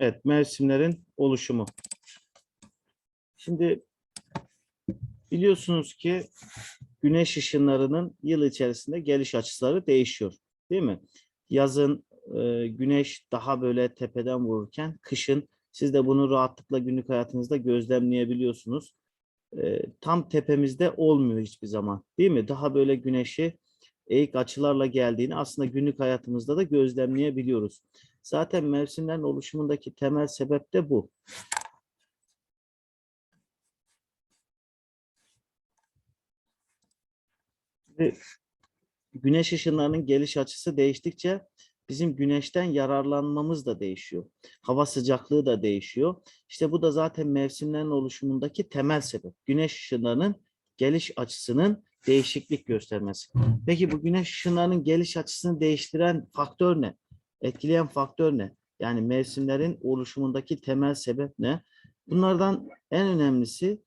Evet, mevsimlerin oluşumu. Şimdi biliyorsunuz ki güneş ışınlarının yıl içerisinde geliş açıları değişiyor. Değil mi? Yazın e, güneş daha böyle tepeden vururken kışın siz de bunu rahatlıkla günlük hayatınızda gözlemleyebiliyorsunuz. E, tam tepemizde olmuyor hiçbir zaman. Değil mi? Daha böyle güneşi eğik açılarla geldiğini aslında günlük hayatımızda da gözlemleyebiliyoruz. Zaten mevsimlerin oluşumundaki temel sebep de bu. Ve güneş ışınlarının geliş açısı değiştikçe bizim güneşten yararlanmamız da değişiyor. Hava sıcaklığı da değişiyor. İşte bu da zaten mevsimlerin oluşumundaki temel sebep. Güneş ışınlarının geliş açısının değişiklik göstermesi. Peki bu güneş ışınlarının geliş açısını değiştiren faktör ne? Etkileyen faktör ne? Yani mevsimlerin oluşumundaki temel sebep ne? Bunlardan en önemlisi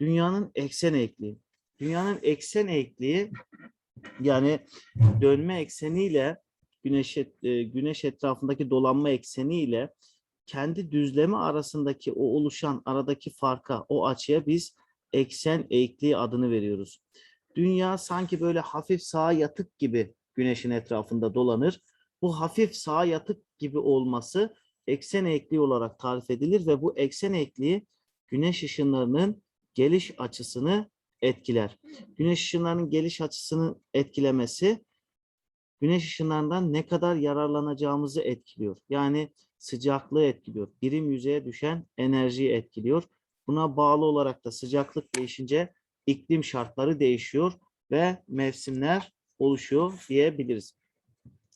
dünyanın eksen eğikliği. Dünyanın eksen eğikliği yani dönme ekseniyle güneş et- e, güneş etrafındaki dolanma ekseniyle kendi düzlemi arasındaki o oluşan aradaki farka, o açıya biz eksen eğikliği adını veriyoruz. Dünya sanki böyle hafif sağa yatık gibi güneşin etrafında dolanır. Bu hafif sağa yatık gibi olması eksen eğikliği olarak tarif edilir ve bu eksen eğikliği güneş ışınlarının geliş açısını etkiler. Güneş ışınlarının geliş açısını etkilemesi güneş ışınlarından ne kadar yararlanacağımızı etkiliyor. Yani sıcaklığı etkiliyor. Birim yüzeye düşen enerjiyi etkiliyor. Buna bağlı olarak da sıcaklık değişince iklim şartları değişiyor ve mevsimler oluşuyor diyebiliriz.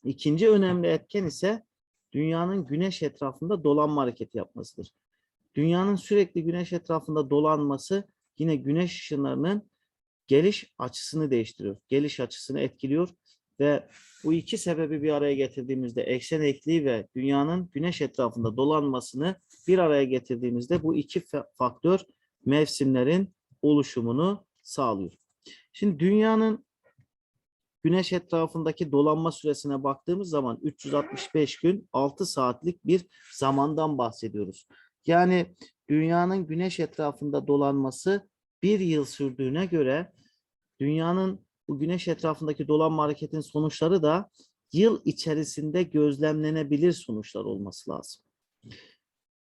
İkinci önemli etken ise dünyanın güneş etrafında dolanma hareketi yapmasıdır. Dünyanın sürekli güneş etrafında dolanması yine güneş ışınlarının geliş açısını değiştiriyor. Geliş açısını etkiliyor ve bu iki sebebi bir araya getirdiğimizde eksen eğikliği ve dünyanın güneş etrafında dolanmasını bir araya getirdiğimizde bu iki fa- faktör mevsimlerin oluşumunu sağlıyor. Şimdi dünyanın güneş etrafındaki dolanma süresine baktığımız zaman 365 gün 6 saatlik bir zamandan bahsediyoruz. Yani dünyanın güneş etrafında dolanması bir yıl sürdüğüne göre dünyanın bu güneş etrafındaki dolanma hareketinin sonuçları da yıl içerisinde gözlemlenebilir sonuçlar olması lazım.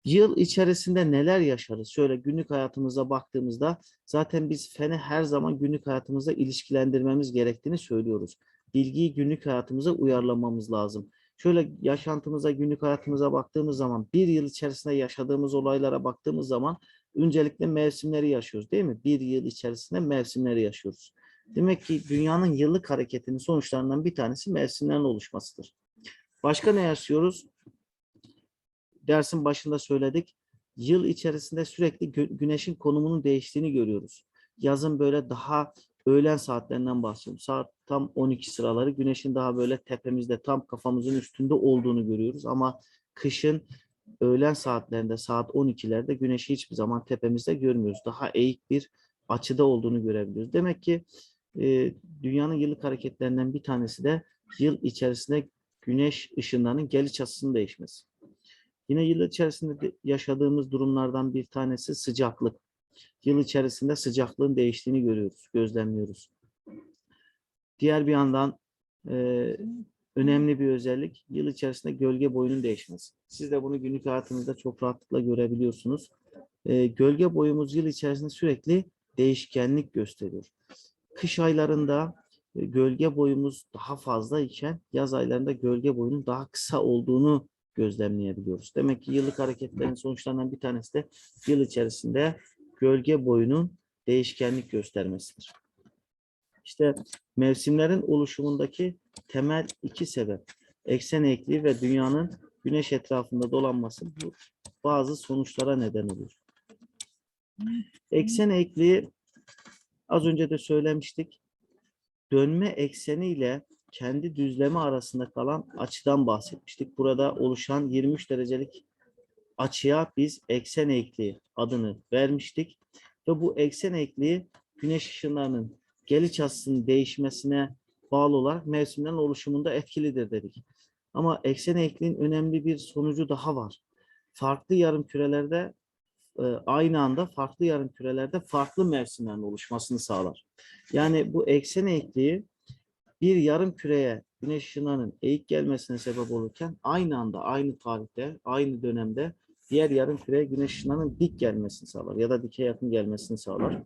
Yıl içerisinde neler yaşarız? Şöyle günlük hayatımıza baktığımızda zaten biz feni her zaman günlük hayatımızda ilişkilendirmemiz gerektiğini söylüyoruz. Bilgiyi günlük hayatımıza uyarlamamız lazım. Şöyle yaşantımıza, günlük hayatımıza baktığımız zaman bir yıl içerisinde yaşadığımız olaylara baktığımız zaman öncelikle mevsimleri yaşıyoruz değil mi? Bir yıl içerisinde mevsimleri yaşıyoruz. Demek ki dünyanın yıllık hareketinin sonuçlarından bir tanesi mevsimlerin oluşmasıdır. Başka ne yaşıyoruz? Dersin başında söyledik. Yıl içerisinde sürekli güneşin konumunun değiştiğini görüyoruz. Yazın böyle daha öğlen saatlerinden bahsediyorum. Saat tam 12 sıraları güneşin daha böyle tepemizde tam kafamızın üstünde olduğunu görüyoruz. Ama kışın öğlen saatlerinde saat 12'lerde güneşi hiçbir zaman tepemizde görmüyoruz. Daha eğik bir açıda olduğunu görebiliyoruz. Demek ki e, dünyanın yıllık hareketlerinden bir tanesi de yıl içerisinde güneş ışınlarının geliş açısının değişmesi. Yine yıl içerisinde de yaşadığımız durumlardan bir tanesi sıcaklık. Yıl içerisinde sıcaklığın değiştiğini görüyoruz, gözlemliyoruz. Diğer bir yandan e, önemli bir özellik yıl içerisinde gölge boyunun değişmesi. Siz de bunu günlük hayatınızda çok rahatlıkla görebiliyorsunuz. E, gölge boyumuz yıl içerisinde sürekli değişkenlik gösteriyor. Kış aylarında e, gölge boyumuz daha fazla iken yaz aylarında gölge boyunun daha kısa olduğunu gözlemleyebiliyoruz. Demek ki yıllık hareketlerin sonuçlarından bir tanesi de yıl içerisinde gölge boyunun değişkenlik göstermesidir. İşte mevsimlerin oluşumundaki temel iki sebep. Eksen eğikliği ve dünyanın güneş etrafında dolanması bu bazı sonuçlara neden oluyor. Eksen eğikliği az önce de söylemiştik. Dönme ekseniyle kendi düzlemi arasında kalan açıdan bahsetmiştik. Burada oluşan 23 derecelik açıya biz eksen eğikliği adını vermiştik. Ve bu eksen eğikliği güneş ışınlarının geliş açısının değişmesine bağlı olarak mevsimlerin oluşumunda etkilidir dedik. Ama eksen eğikliğin önemli bir sonucu daha var. farklı yarım kürelerde e, aynı anda farklı yarım kürelerde farklı mevsimlerin oluşmasını sağlar. Yani bu eksen eğikliği bir yarım küreye güneş ışınlarının eğik gelmesine sebep olurken aynı anda, aynı tarihte, aynı dönemde diğer yarım küreye güneş ışınlarının dik gelmesini sağlar ya da dike yakın gelmesini sağlar.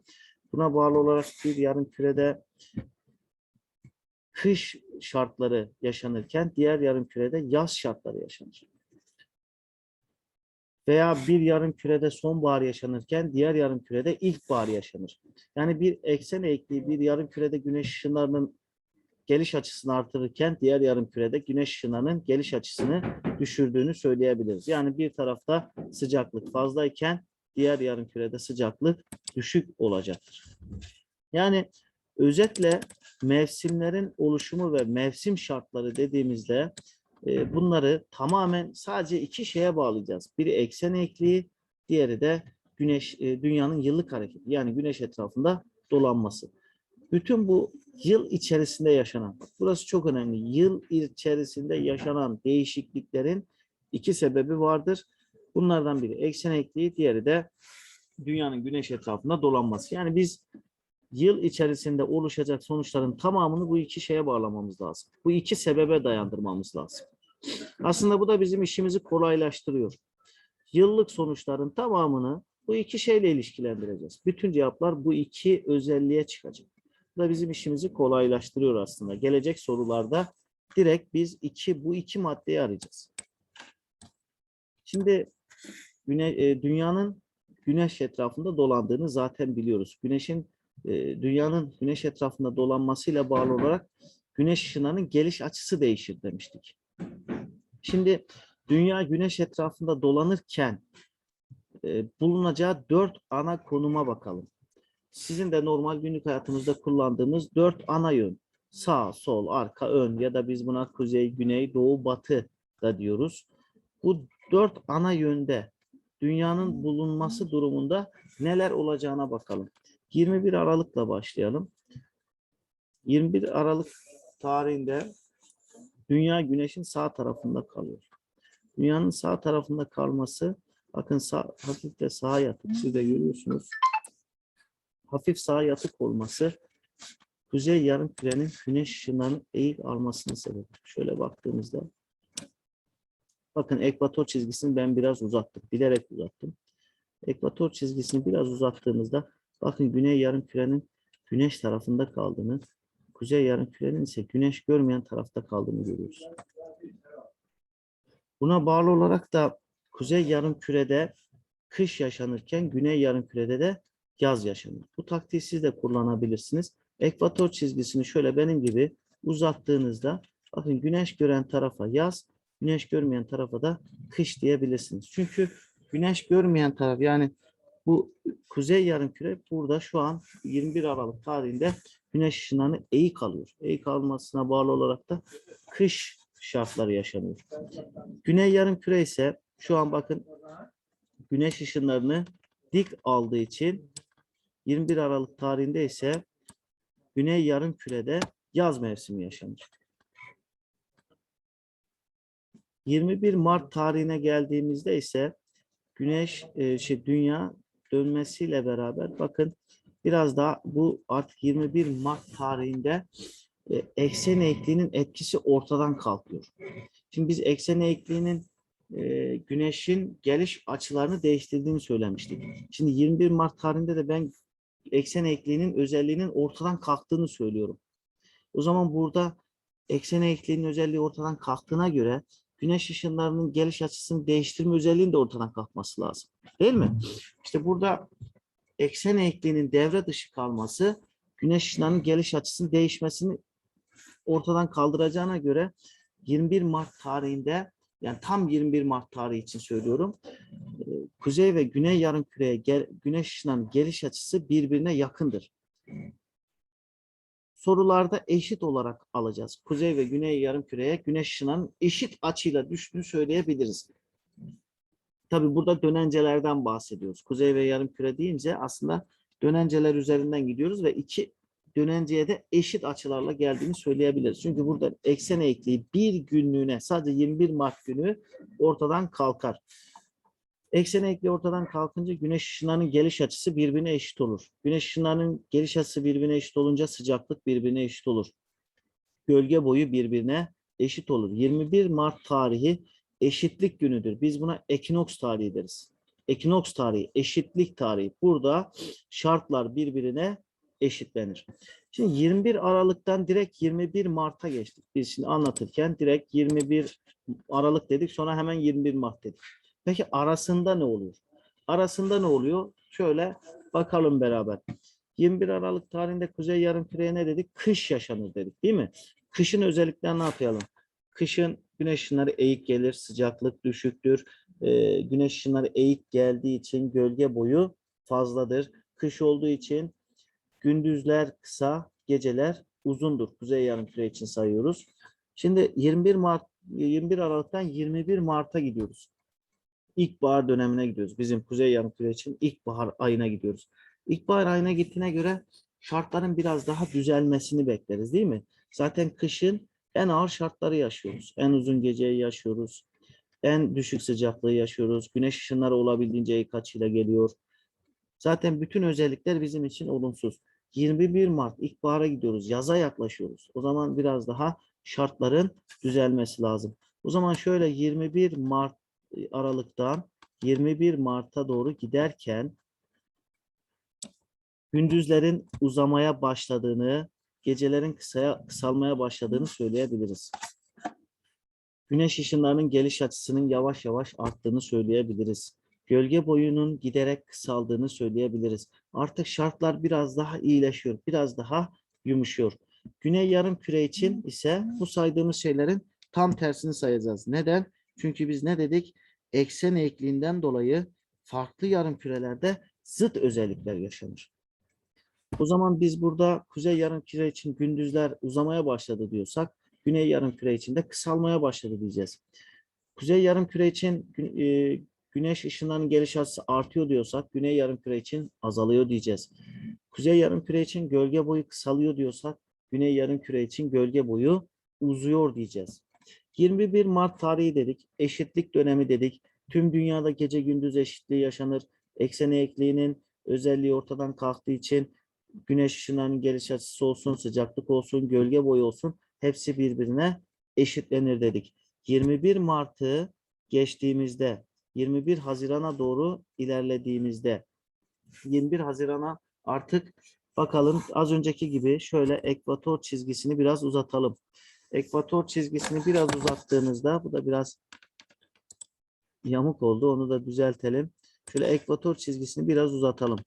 Buna bağlı olarak bir yarım kürede kış şartları yaşanırken diğer yarım kürede yaz şartları yaşanır. Veya bir yarım kürede sonbahar yaşanırken diğer yarım kürede ilkbahar yaşanır. Yani bir eksen eğikliği bir yarım kürede güneş ışınlarının geliş açısını artırırken diğer yarım kürede güneş ışınlarının geliş açısını düşürdüğünü söyleyebiliriz. Yani bir tarafta sıcaklık fazlayken diğer yarım kürede sıcaklık düşük olacaktır. Yani özetle mevsimlerin oluşumu ve mevsim şartları dediğimizde e, bunları tamamen sadece iki şeye bağlayacağız. Biri eksen eğikliği, diğeri de güneş e, dünyanın yıllık hareketi yani güneş etrafında dolanması. Bütün bu yıl içerisinde yaşanan, burası çok önemli. Yıl içerisinde yaşanan değişikliklerin iki sebebi vardır. Bunlardan biri eksen eğikliği, diğeri de dünyanın güneş etrafında dolanması. Yani biz yıl içerisinde oluşacak sonuçların tamamını bu iki şeye bağlamamız lazım. Bu iki sebebe dayandırmamız lazım. Aslında bu da bizim işimizi kolaylaştırıyor. Yıllık sonuçların tamamını bu iki şeyle ilişkilendireceğiz. Bütün cevaplar bu iki özelliğe çıkacak. Da bizim işimizi kolaylaştırıyor aslında. Gelecek sorularda direkt biz iki bu iki maddeyi arayacağız. Şimdi güne, e, dünyanın güneş etrafında dolandığını zaten biliyoruz. Güneşin e, dünyanın güneş etrafında dolanmasıyla bağlı olarak güneş ışınlarının geliş açısı değişir demiştik. Şimdi dünya güneş etrafında dolanırken e, bulunacağı dört ana konuma bakalım. Sizin de normal günlük hayatınızda kullandığımız dört ana yön. Sağ, sol, arka, ön ya da biz buna kuzey, güney, doğu, batı da diyoruz. Bu dört ana yönde dünyanın bulunması durumunda neler olacağına bakalım. 21 Aralık'la başlayalım. 21 Aralık tarihinde Dünya Güneş'in sağ tarafında kalıyor. Dünyanın sağ tarafında kalması, bakın sağ, hafif de sağa yatık, siz de görüyorsunuz. Hafif sağa yatık olması, kuzey yarım kürenin güneş ışınlarının eğik almasının sebebi. Şöyle baktığımızda, bakın ekvator çizgisini ben biraz uzattım, bilerek uzattım. Ekvator çizgisini biraz uzattığımızda, bakın güney yarım kürenin güneş tarafında kaldığını, kuzey yarım kürenin ise güneş görmeyen tarafta kaldığını görüyoruz. Buna bağlı olarak da kuzey yarım kürede kış yaşanırken güney yarım kürede de yaz yaşanır. Bu taktiği siz de kullanabilirsiniz. Ekvator çizgisini şöyle benim gibi uzattığınızda bakın güneş gören tarafa yaz, güneş görmeyen tarafa da kış diyebilirsiniz. Çünkü güneş görmeyen taraf yani bu kuzey yarımküre burada şu an 21 Aralık tarihinde güneş ışınlarını eğik alıyor. Eğik almasına bağlı olarak da kış şartları yaşanıyor. Güney yarımküre ise şu an bakın güneş ışınlarını dik aldığı için 21 Aralık tarihinde ise güney yarımkürede yaz mevsimi yaşanır. 21 Mart tarihine geldiğimizde ise güneş e, şey dünya dönmesiyle beraber bakın biraz daha bu artık 21 Mart tarihinde e, eksen eğikliğinin etkisi ortadan kalkıyor. Şimdi biz eksen eğikliğinin e, güneşin geliş açılarını değiştirdiğini söylemiştik. Şimdi 21 Mart tarihinde de ben eksen eğikliğinin özelliğinin ortadan kalktığını söylüyorum. O zaman burada eksen eğikliğinin özelliği ortadan kalktığına göre güneş ışınlarının geliş açısını değiştirme özelliğinin de ortadan kalkması lazım. Değil mi? İşte burada eksen eğikliğinin devre dışı kalması güneş ışınlarının geliş açısının değişmesini ortadan kaldıracağına göre 21 Mart tarihinde yani tam 21 Mart tarihi için söylüyorum. e, Kuzey ve güney yarımküreye gel, güneş ışınlarının geliş açısı birbirine yakındır. Sorularda eşit olarak alacağız. Kuzey ve güney yarımküreye güneş ışınlarının eşit açıyla düştüğünü söyleyebiliriz. Tabii burada dönencelerden bahsediyoruz. Kuzey ve yarımküre deyince aslında dönenceler üzerinden gidiyoruz ve iki dönenceye de eşit açılarla geldiğini söyleyebiliriz. Çünkü burada eksen eğikliği bir günlüğüne sadece 21 Mart günü ortadan kalkar. Eksen eğikliği ortadan kalkınca güneş ışınlarının geliş açısı birbirine eşit olur. Güneş ışınlarının geliş açısı birbirine eşit olunca sıcaklık birbirine eşit olur. Gölge boyu birbirine eşit olur. 21 Mart tarihi eşitlik günüdür. Biz buna ekinoks tarihi deriz. Ekinoks tarihi, eşitlik tarihi. Burada şartlar birbirine eşitlenir. Şimdi 21 Aralık'tan direkt 21 Mart'a geçtik. Biz şimdi anlatırken direkt 21 Aralık dedik sonra hemen 21 Mart dedik. Peki arasında ne oluyor? Arasında ne oluyor? Şöyle bakalım beraber. 21 Aralık tarihinde Kuzey Yarımküre'ye ne dedik? Kış yaşanır dedik değil mi? Kışın özelliklerini ne yapalım? Kışın güneş ışınları eğik gelir, sıcaklık düşüktür. Ee, güneş ışınları eğik geldiği için gölge boyu fazladır. Kış olduğu için gündüzler kısa, geceler uzundur. Kuzey yarımküre için sayıyoruz. Şimdi 21 Mart 21 Aralık'tan 21 Mart'a gidiyoruz. İlkbahar dönemine gidiyoruz. Bizim Kuzey Yarımküre için ilkbahar ayına gidiyoruz. İlkbahar ayına gittiğine göre şartların biraz daha düzelmesini bekleriz değil mi? Zaten kışın en ağır şartları yaşıyoruz. En uzun geceyi yaşıyoruz. En düşük sıcaklığı yaşıyoruz. Güneş ışınları olabildiğince ilk açıyla geliyor. Zaten bütün özellikler bizim için olumsuz. 21 Mart ilkbahara gidiyoruz. Yaza yaklaşıyoruz. O zaman biraz daha şartların düzelmesi lazım. O zaman şöyle 21 Mart e, Aralık'tan 21 Mart'a doğru giderken gündüzlerin uzamaya başladığını, gecelerin kısaya, kısalmaya başladığını söyleyebiliriz. Güneş ışınlarının geliş açısının yavaş yavaş arttığını söyleyebiliriz. Gölge boyunun giderek kısaldığını söyleyebiliriz. Artık şartlar biraz daha iyileşiyor, biraz daha yumuşuyor. Güney yarım küre için ise bu saydığımız şeylerin tam tersini sayacağız. Neden? Çünkü biz ne dedik? Eksen eğikliğinden dolayı farklı yarım kürelerde zıt özellikler yaşanır. O zaman biz burada kuzey yarım küre için gündüzler uzamaya başladı diyorsak, güney yarım küre için de kısalmaya başladı diyeceğiz. Kuzey yarım küre için e, güneş ışınlarının geliş açısı artıyor diyorsak, güney yarım küre için azalıyor diyeceğiz. Kuzey yarım küre için gölge boyu kısalıyor diyorsak, güney yarım küre için gölge boyu uzuyor diyeceğiz. 21 Mart tarihi dedik, eşitlik dönemi dedik. Tüm dünyada gece gündüz eşitliği yaşanır. Eksen eğikliğinin özelliği ortadan kalktığı için güneş ışınlarının geliş açısı olsun, sıcaklık olsun, gölge boyu olsun hepsi birbirine eşitlenir dedik. 21 Mart'ı geçtiğimizde 21 Haziran'a doğru ilerlediğimizde 21 Haziran'a artık bakalım az önceki gibi şöyle ekvator çizgisini biraz uzatalım. Ekvator çizgisini biraz uzattığımızda bu da biraz yamuk oldu. Onu da düzeltelim. Şöyle ekvator çizgisini biraz uzatalım.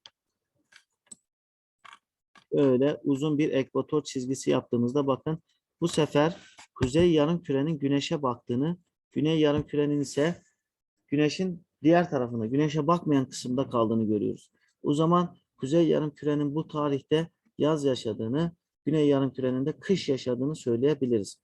Öyle uzun bir ekvator çizgisi yaptığımızda bakın bu sefer kuzey yarımkürenin güneşe baktığını, güney yarımkürenin ise güneşin diğer tarafında, güneşe bakmayan kısımda kaldığını görüyoruz. O zaman kuzey yarımkürenin bu tarihte yaz yaşadığını, güney yarımkürenin de kış yaşadığını söyleyebiliriz.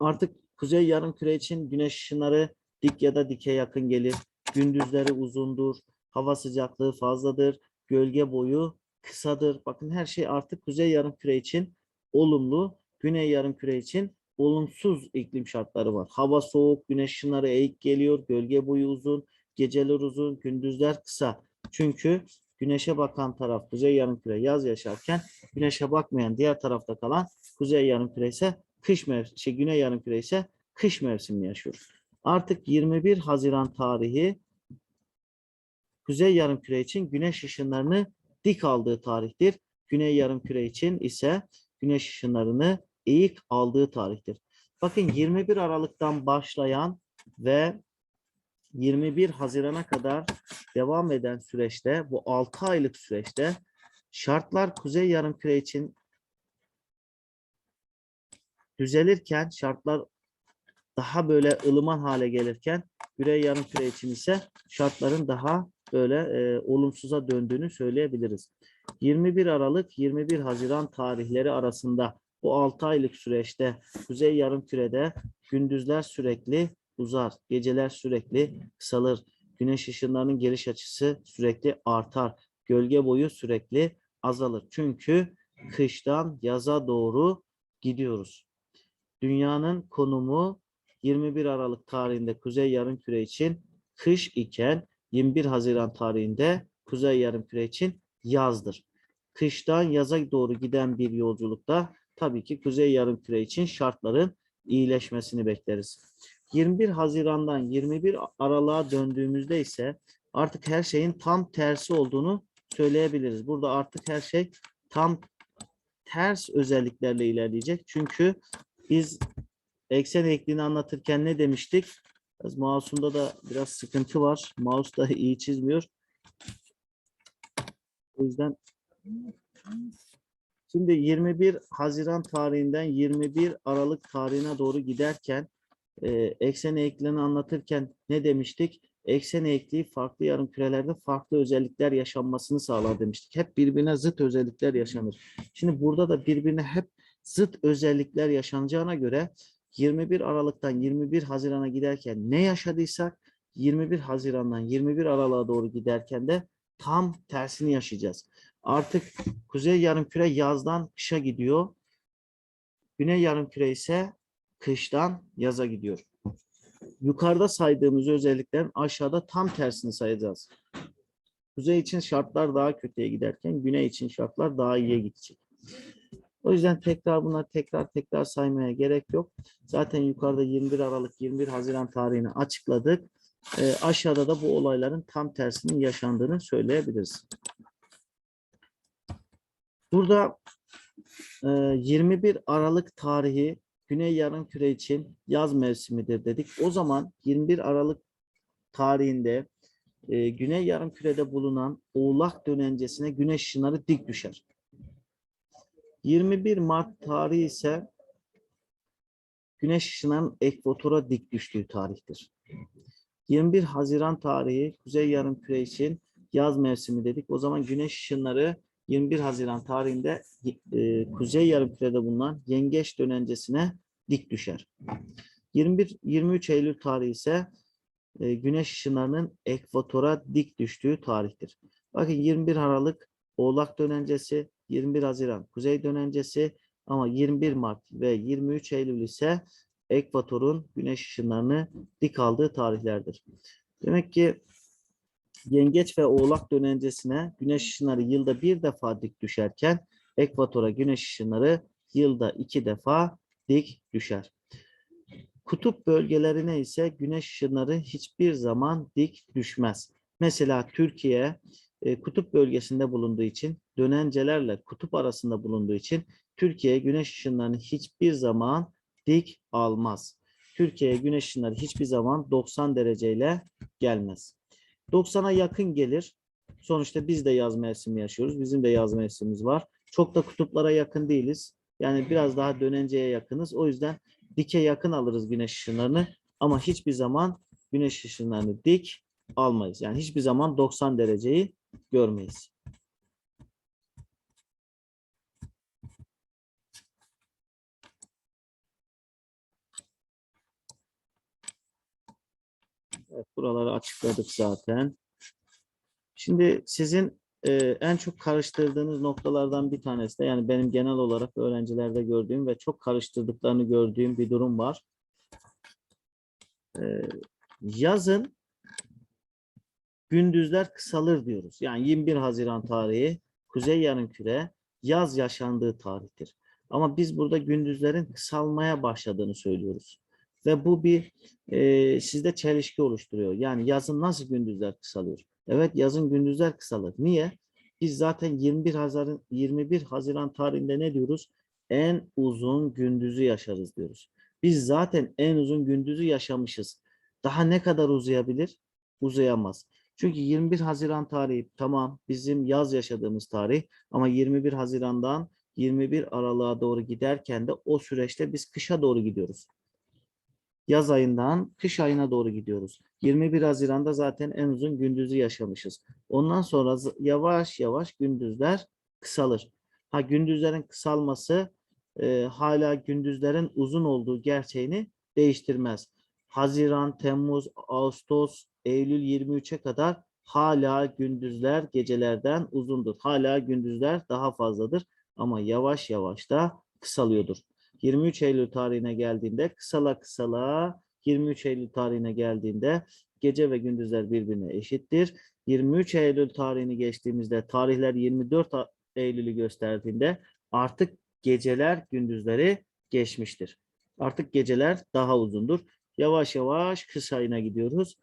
Artık kuzey yarımküre için güneş ışınları dik ya da dike yakın gelir. Gündüzleri uzundur, hava sıcaklığı fazladır, gölge boyu kısadır. Bakın her şey artık kuzey yarımküre için olumlu, güney yarımküre için olumsuz iklim şartları var. Hava soğuk, güneş ışınları eğik geliyor, gölge boyu uzun, geceler uzun, gündüzler kısa. Çünkü güneşe bakan taraf kuzey yarımküre yaz yaşarken güneşe bakmayan diğer tarafta kalan kuzey yarımküre ise kış mevsimi, şey, güney yarımküre ise kış mevsimini yaşıyor. Artık 21 Haziran tarihi kuzey yarımküre için güneş ışınlarını dik aldığı tarihtir. Güney yarımküre için ise güneş ışınlarını eğik aldığı tarihtir. Bakın 21 Aralık'tan başlayan ve 21 Haziran'a kadar devam eden süreçte bu 6 aylık süreçte şartlar kuzey yarımküre için düzelirken şartlar daha böyle ılıman hale gelirken güney yarımküre için ise şartların daha böyle e, olumsuza döndüğünü söyleyebiliriz. 21 Aralık 21 Haziran tarihleri arasında bu 6 aylık süreçte kuzey yarımkürede gündüzler sürekli uzar, geceler sürekli kısalır. Güneş ışınlarının geliş açısı sürekli artar. Gölge boyu sürekli azalır. Çünkü kıştan yaza doğru gidiyoruz. Dünyanın konumu 21 Aralık tarihinde Kuzey Yarımküre için kış iken 21 Haziran tarihinde Kuzey Yarımküre için yazdır. Kıştan yaza doğru giden bir yolculukta tabii ki Kuzey Yarımküre için şartların iyileşmesini bekleriz. 21 Haziran'dan 21 Aralık'a döndüğümüzde ise artık her şeyin tam tersi olduğunu söyleyebiliriz. Burada artık her şey tam ters özelliklerle ilerleyecek. Çünkü biz eksen eğikliğini anlatırken ne demiştik? Biraz mouse'umda da biraz sıkıntı var. Mouse da iyi çizmiyor. O yüzden şimdi 21 Haziran tarihinden 21 Aralık tarihine doğru giderken e, eksen eğikliğini anlatırken ne demiştik? Eksen eğikliği farklı yarım kürelerde farklı özellikler yaşanmasını sağlar demiştik. Hep birbirine zıt özellikler yaşanır. Şimdi burada da birbirine hep zıt özellikler yaşanacağına göre 21 Aralık'tan 21 Haziran'a giderken ne yaşadıysak 21 Haziran'dan 21 Aralık'a doğru giderken de tam tersini yaşayacağız. Artık kuzey yarımküre yazdan kışa gidiyor. Güney yarımküre ise kıştan yaza gidiyor. Yukarıda saydığımız özelliklerin aşağıda tam tersini sayacağız. Kuzey için şartlar daha kötüye giderken güney için şartlar daha iyiye gidecek. O yüzden tekrar buna tekrar tekrar saymaya gerek yok. Zaten yukarıda 21 Aralık 21 Haziran tarihini açıkladık. Ee, aşağıda da bu olayların tam tersinin yaşandığını söyleyebiliriz. Burada e, 21 Aralık tarihi Güney Yarımküre için yaz mevsimidir dedik. O zaman 21 Aralık tarihinde e, Güney Yarımküre'de bulunan Oğlak dönencesine güneş ışınları dik düşer. 21 Mart tarihi ise güneş ışınlarının ekvatora dik düştüğü tarihtir. 21 Haziran tarihi Kuzey Yarımküre için yaz mevsimi dedik. O zaman güneş ışınları 21 Haziran tarihinde e, Kuzey Yarımküre'de bulunan Yengeç dönencesine dik düşer. 21 23 Eylül tarihi ise e, güneş ışınlarının ekvatora dik düştüğü tarihtir. Bakın 21 Aralık Oğlak dönencesi, 21 Haziran Kuzey dönencesi ama 21 Mart ve 23 Eylül ise ekvatorun güneş ışınlarını dik aldığı tarihlerdir. Demek ki Yengeç ve Oğlak dönencesine güneş ışınları yılda bir defa dik düşerken ekvatora güneş ışınları yılda iki defa dik düşer. Kutup bölgelerine ise güneş ışınları hiçbir zaman dik düşmez. Mesela Türkiye e, kutup bölgesinde bulunduğu için dönencelerle kutup arasında bulunduğu için Türkiye güneş ışınlarını hiçbir zaman dik almaz. Türkiye'ye güneş ışınları hiçbir zaman 90 dereceyle gelmez. 90'a yakın gelir. Sonuçta biz de yaz mevsimi yaşıyoruz. Bizim de yaz mevsimimiz var. Çok da kutuplara yakın değiliz. Yani biraz daha dönenceye yakınız. O yüzden dike yakın alırız güneş ışınlarını. Ama hiçbir zaman güneş ışınlarını dik almayız. Yani hiçbir zaman 90 dereceyi görmeyiz. Evet, buraları açıkladık zaten. Şimdi sizin e, en çok karıştırdığınız noktalardan bir tanesi de yani benim genel olarak öğrencilerde gördüğüm ve çok karıştırdıklarını gördüğüm bir durum var. E, yazın gündüzler kısalır diyoruz. Yani 21 Haziran tarihi Kuzey Yarımküre yaz yaşandığı tarihtir. Ama biz burada gündüzlerin kısalmaya başladığını söylüyoruz. Ve bu bir e, sizde çelişki oluşturuyor. Yani yazın nasıl gündüzler kısalıyor? Evet yazın gündüzler kısalır. Niye? Biz zaten 21 Haziran 21 Haziran tarihinde ne diyoruz? En uzun gündüzü yaşarız diyoruz. Biz zaten en uzun gündüzü yaşamışız. Daha ne kadar uzayabilir? Uzayamaz. Çünkü 21 Haziran tarihi tamam bizim yaz yaşadığımız tarih ama 21 Haziran'dan 21 Aralık'a doğru giderken de o süreçte biz kışa doğru gidiyoruz. Yaz ayından kış ayına doğru gidiyoruz. 21 Haziran'da zaten en uzun gündüzü yaşamışız. Ondan sonra yavaş yavaş gündüzler kısalır. Ha gündüzlerin kısalması e, hala gündüzlerin uzun olduğu gerçeğini değiştirmez. Haziran, Temmuz, Ağustos, Eylül 23'e kadar hala gündüzler gecelerden uzundur. Hala gündüzler daha fazladır ama yavaş yavaş da kısalıyordur. 23 Eylül tarihine geldiğinde kısala kısala 23 Eylül tarihine geldiğinde gece ve gündüzler birbirine eşittir. 23 Eylül tarihini geçtiğimizde tarihler 24 A- Eylül'ü gösterdiğinde artık geceler gündüzleri geçmiştir. Artık geceler daha uzundur. Yavaş yavaş kış ayına gidiyoruz.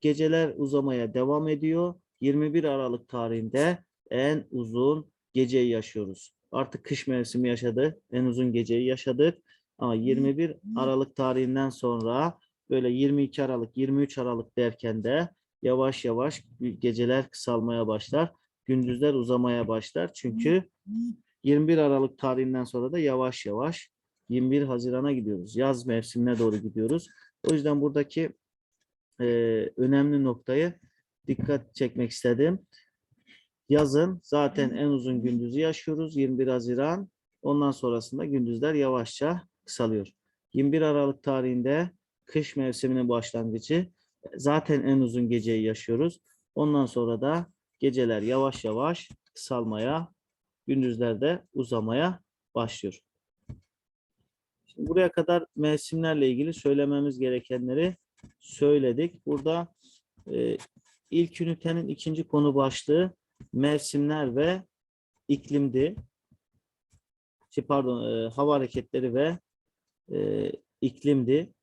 Geceler uzamaya devam ediyor. 21 Aralık tarihinde en uzun geceyi yaşıyoruz. Artık kış mevsimi yaşadı. En uzun geceyi yaşadık. Ama 21 Aralık tarihinden sonra böyle 22 Aralık, 23 Aralık derken de yavaş yavaş geceler kısalmaya başlar. Gündüzler uzamaya başlar. Çünkü 21 Aralık tarihinden sonra da yavaş yavaş 21 Haziran'a gidiyoruz. Yaz mevsimine doğru gidiyoruz. O yüzden buradaki e, önemli noktayı dikkat çekmek istedim. Yazın zaten en uzun gündüzü yaşıyoruz. 21 Haziran. Ondan sonrasında gündüzler yavaşça kısalıyor. 21 Aralık tarihinde kış mevsiminin başlangıcı. Zaten en uzun geceyi yaşıyoruz. Ondan sonra da geceler yavaş yavaş kısalmaya, gündüzler de uzamaya başlıyor. Şimdi buraya kadar mevsimlerle ilgili söylememiz gerekenleri söyledik. Burada e, ilk ünitenin ikinci konu başlığı mevsimler ve iklimdi. Şey, pardon, e, hava hareketleri ve e, iklimdi.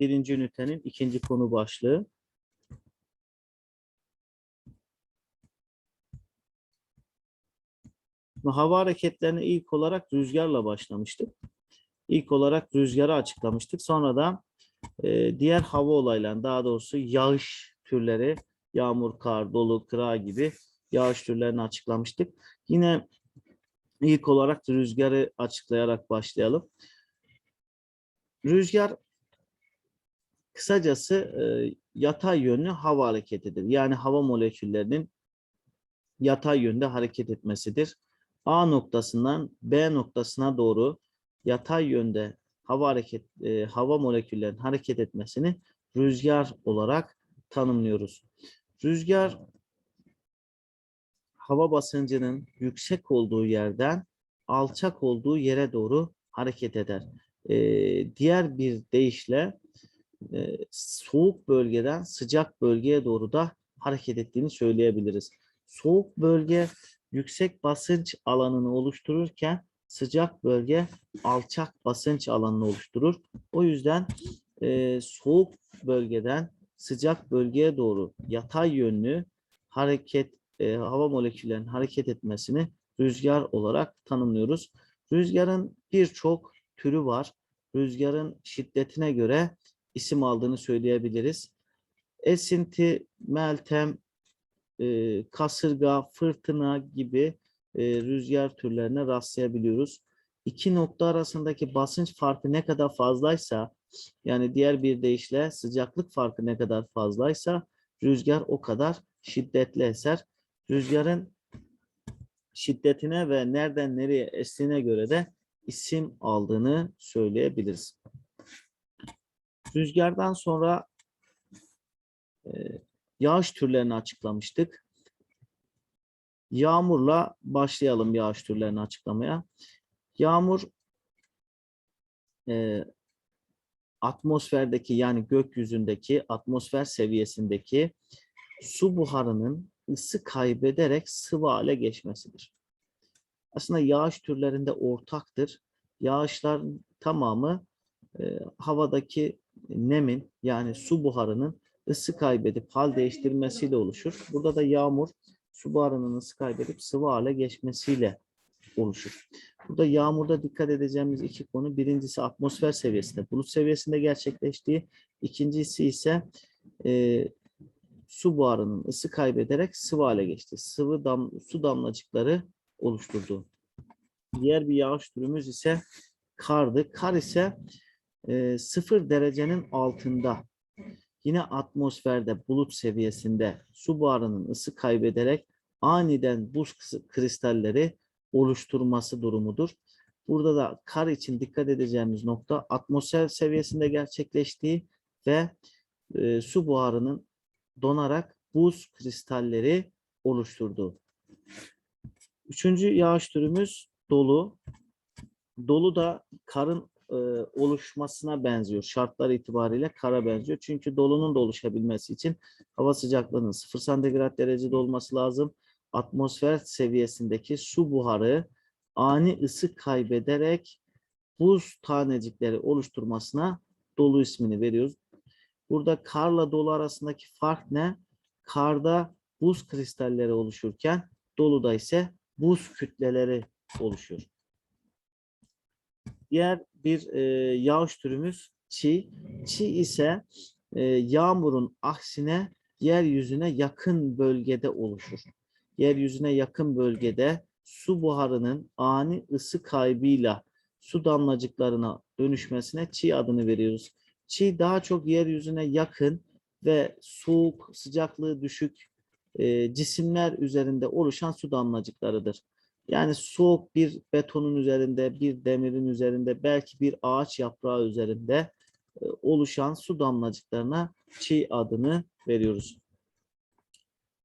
Birinci ünitenin ikinci konu başlığı. Hava hareketlerine ilk olarak rüzgarla başlamıştık. İlk olarak rüzgarı açıklamıştık. Sonra da e, diğer hava olaylarını, daha doğrusu yağış türleri, yağmur, kar, dolu, kıra gibi yağış türlerini açıklamıştık. Yine ilk olarak rüzgarı açıklayarak başlayalım. Rüzgar kısacası e, yatay yönlü hava hareketidir. Yani hava moleküllerinin yatay yönde hareket etmesidir. A noktasından B noktasına doğru yatay yönde hava hareket e, hava moleküllerinin hareket etmesini rüzgar olarak tanımlıyoruz. Rüzgar hava basıncının yüksek olduğu yerden alçak olduğu yere doğru hareket eder. Ee, diğer bir deyişle e, soğuk bölgeden sıcak bölgeye doğru da hareket ettiğini söyleyebiliriz. Soğuk bölge yüksek basınç alanını oluştururken sıcak bölge alçak basınç alanını oluşturur. O yüzden e, soğuk bölgeden sıcak bölgeye doğru yatay yönlü hareket e, hava moleküllerinin hareket etmesini rüzgar olarak tanımlıyoruz. Rüzgarın birçok türü var. Rüzgarın şiddetine göre isim aldığını söyleyebiliriz. Esinti, meltem, e, kasırga, fırtına gibi e, rüzgar türlerine rastlayabiliyoruz. İki nokta arasındaki basınç farkı ne kadar fazlaysa, yani diğer bir deyişle sıcaklık farkı ne kadar fazlaysa rüzgar o kadar şiddetli eser. Rüzgarın şiddetine ve nereden nereye estiğine göre de isim aldığını söyleyebiliriz. Rüzgardan sonra e, yağış türlerini açıklamıştık. Yağmurla başlayalım yağış türlerini açıklamaya. Yağmur e, atmosferdeki yani gökyüzündeki atmosfer seviyesindeki su buharının ısı kaybederek sıvı hale geçmesidir. Aslında yağış türlerinde ortaktır. Yağışların tamamı e, havadaki nemin yani su buharının ısı kaybedip hal değiştirmesiyle oluşur. Burada da yağmur su buharının ısı kaybedip sıvı hale geçmesiyle oluşur. Burada yağmurda dikkat edeceğimiz iki konu. Birincisi atmosfer seviyesinde, bulut seviyesinde gerçekleştiği. İkincisi ise e, su buharının ısı kaybederek sıvı hale geçti. Sıvı dam, su damlacıkları oluşturdu. Diğer bir yağış türümüz ise kardı. Kar ise e, sıfır derecenin altında yine atmosferde bulut seviyesinde su buharının ısı kaybederek aniden buz kristalleri oluşturması durumudur. Burada da kar için dikkat edeceğimiz nokta atmosfer seviyesinde gerçekleştiği ve e, su buharının donarak buz kristalleri oluşturduğu. Üçüncü yağış türümüz dolu. Dolu da karın e, oluşmasına benziyor. Şartlar itibariyle kara benziyor. Çünkü dolunun da oluşabilmesi için hava sıcaklığının 0 santigrat derecede olması lazım. Atmosfer seviyesindeki su buharı ani ısı kaybederek buz tanecikleri oluşturmasına dolu ismini veriyoruz. Burada karla dolu arasındaki fark ne? Karda buz kristalleri oluşurken doluda ise buz kütleleri oluşuyor. Diğer bir e, yağış türümüz çiğ. Çiğ ise e, yağmurun aksine yeryüzüne yakın bölgede oluşur. Yeryüzüne yakın bölgede su buharının ani ısı kaybıyla su damlacıklarına dönüşmesine çiğ adını veriyoruz. Çiğ daha çok yeryüzüne yakın ve soğuk, sıcaklığı düşük e, cisimler üzerinde oluşan su damlacıklarıdır. Yani soğuk bir betonun üzerinde, bir demirin üzerinde, belki bir ağaç yaprağı üzerinde e, oluşan su damlacıklarına çiğ adını veriyoruz.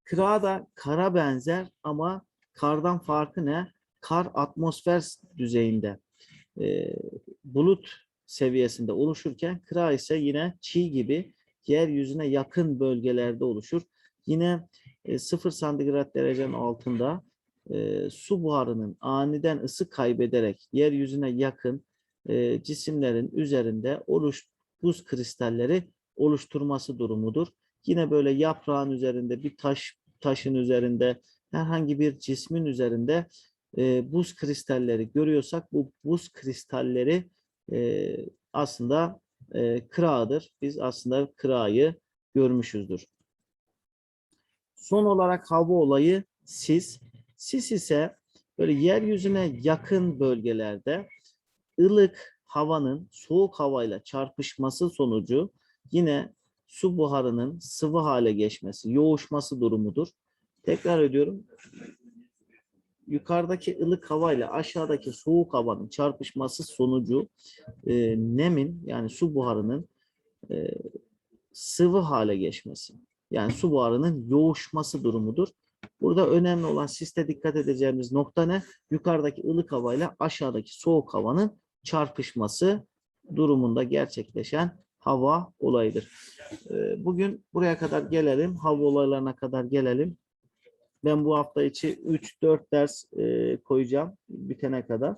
Kıra da kara benzer ama kardan farkı ne? Kar atmosfer düzeyinde e, bulut seviyesinde oluşurken kıra ise yine çiğ gibi yeryüzüne yakın bölgelerde oluşur. Yine e, 0 santigrat derecenin altında e, su buharının aniden ısı kaybederek yeryüzüne yakın e, cisimlerin üzerinde oluş buz kristalleri oluşturması durumudur. Yine böyle yaprağın üzerinde bir taş taşın üzerinde herhangi bir cismin üzerinde e, buz kristalleri görüyorsak bu buz kristalleri e, aslında e, kırağıdır. Biz aslında kırağıyı görmüşüzdür. Son olarak hava olayı sis. Sis ise böyle yeryüzüne yakın bölgelerde ılık havanın soğuk havayla çarpışması sonucu yine su buharının sıvı hale geçmesi, yoğuşması durumudur. Tekrar ediyorum. Yukarıdaki ılık havayla aşağıdaki soğuk havanın çarpışması sonucu e, nemin yani su buharının e, sıvı hale geçmesi. Yani su buharının yoğuşması durumudur. Burada önemli olan siste dikkat edeceğimiz nokta ne? Yukarıdaki ılık havayla aşağıdaki soğuk havanın çarpışması durumunda gerçekleşen hava olayıdır. Ee, Bugün buraya kadar gelelim. Hava olaylarına kadar gelelim. Ben bu hafta içi 3-4 ders e, koyacağım bitene kadar.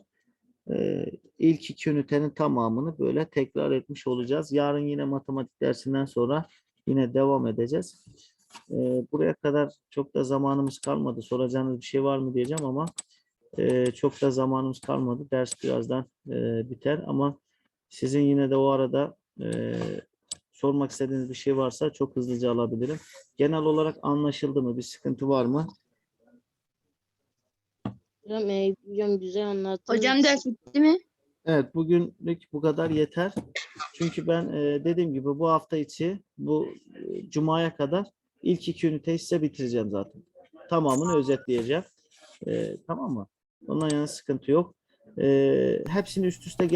Ee, İlk iki ünitenin tamamını böyle tekrar etmiş olacağız. Yarın yine matematik dersinden sonra yine devam edeceğiz. Ee, buraya kadar çok da zamanımız kalmadı. Soracağınız bir şey var mı diyeceğim ama e, çok da zamanımız kalmadı. Ders birazdan e, biter ama sizin yine de o arada e, sormak istediğiniz bir şey varsa çok hızlıca alabilirim. Genel olarak anlaşıldı mı? Bir sıkıntı var mı? Hocam, e, hocam güzel anlattınız. Hocam ders bitti mi? Evet, bugünlük bu kadar yeter. Çünkü ben e, dediğim gibi bu hafta içi bu e, cumaya kadar ilk iki üniteyi size bitireceğim zaten. Tamamını özetleyeceğim. E, tamam mı? Ondan yana sıkıntı yok. E, hepsini üst üste gel